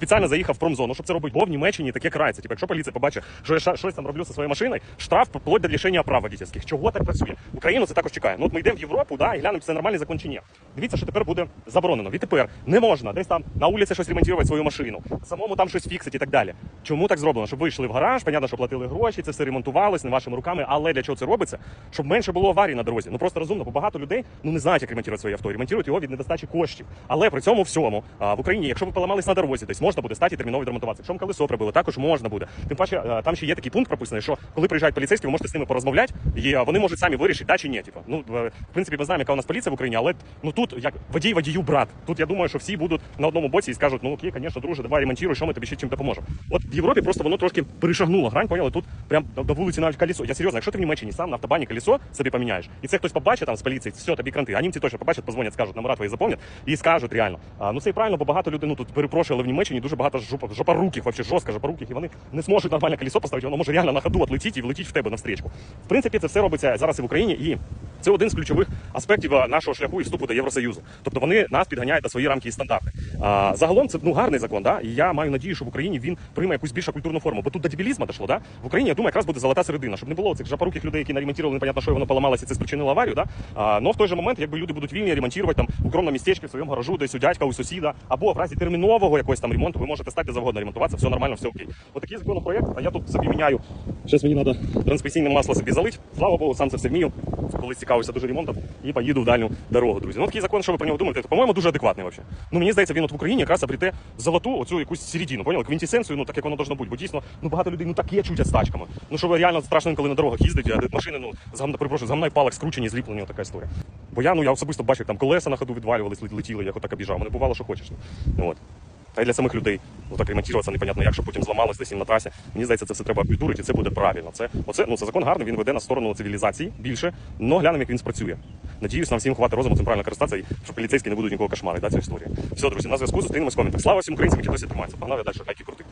Спеціально заїхав в промзону, щоб це робити, бо в Німеччині таке карається. Типу, якщо поліція побачить, що я щось там роблю зі своєю машиною, штраф вплоть до лишення прав водительських. Чого так працює? Україну це також чекає. Ну от ми йдемо в Європу, да, і глянемо, це нормальний закон чи ні. Дивіться, що тепер буде заборонено. Відтепер не можна десь там на вулиці щось ремонтувати свою машину, самому там щось фіксити і так далі. Чому так зроблено? Щоб ви йшли в гараж, понятно, що платили гроші, це все ремонтувалось не вашими руками. Але для чого це робиться? Щоб менше було аварій на дорозі. Ну просто розумно, бо багато людей ну не знають, як ремонтувати своє авто. Ремонтують його від недостачі коштів. Але при цьому всьому в Україні, якщо ви поламались на дорозі, десь можна буде стати і терміново відремонтуватися. Якщо вам колесо прибило, також можна буде. Тим паче, там ще є такий пункт прописаний, що коли приїжджають поліцейські, ви можете з ними порозмовляти, і вони можуть самі вирішити, да чи ні. Типу. Ну в в принципі, ми знаємо, яка у нас поліція в Україні, але ну тут як водій водію брат. Тут я думаю, що всі будуть на одному боці і скажуть, ну окей, звісно, друже, давай ремонтуй, що ми тобі ще чим допоможемо. От в Європі просто воно трошки перешагнуло грань, поняли? Тут прям до, вулиці навіть колесо. Я серйозно, якщо ти в Німеччині сам на автобані колесо собі поміняєш, і це хтось побачить там з поліції, все, тобі кранти. А німці точно побачать, позвонять, скажуть, номера твої запомнять і скажуть реально. А, ну це і правильно, бо багато людей, ну тут перепрошую, але в Німеччині дуже багато жопа, жопоруких, вообще жорстко жопоруких, і вони не зможуть нормально колесо поставити, воно може реально на ходу отлетіти і влетіти в тебе навстрічку. В принципі, це все робиться зараз і в Україні, і це один з ключових аспектів нашого шляху і вступу до Євросоюзу. Тобто вони нас підганяють на свої рамки і стандарти. А, загалом це ну гарний закон, да? і я маю надію, що в Україні він прийме якусь більш культурну форму. Бо тут до дебілізму дійшло, да? В Україні, я думаю, якраз буде золота середина, щоб не було цих жапоруких людей, які наремонтували, непонятно, що воно поламалося, це спричинило аварію. Да? А, но в той же момент, якби люди будуть вільні ремонтувати там в укромному в своєму гаражу, десь у дядька, у сусіда, або в разі термінового якогось там ремонту, ви можете стати завгодно ремонтуватися, все нормально, все окей. Отакий законопроект, а я тут собі міняю. Зараз мені треба трансмісійне масло собі залити. Слава Богу, сам це все вмію. Колись цікавився дуже ремонтом і поїду в дальню дорогу, друзі. Ну такий закон, що ви про нього думаєте, по-моєму, дуже адекватний вообще. Ну мені здається, він от в Україні якраз обріте золоту оцю якусь середину, поняли? Квінтесенцію, ну так як воно должно бути. Бо дійсно, ну багато людей ну таке чуть з тачками. Ну що ви реально страшно, коли на дорогах їздить, а машини, ну з гамна, перепрошую, з і палок скручені, зліплені, така історія. Бо я ну я особисто бачив, там колеса на ходу відвалювались, лет- летіли, як отак обіжав. Мене бувало, що хочеш. Ну от. Та й для самих людей ну так ремонтуватися непонятно як, щоб потім зламалось десь їм на трасі. Мені здається, це все треба обкультурити, і це буде правильно. Це оце ну це закон гарний, він веде на сторону цивілізації більше, але глянемо, як він спрацює. Надіюсь, нам всім хватить розуму цим правильно користатися, і щоб поліцейські не будуть нікого кошмарити, да, цю історію. Все, друзі, на зв'язку зустрінемось в коментах. Слава всім українцям, які досі тримаються. Погнали далі, хайки крутих.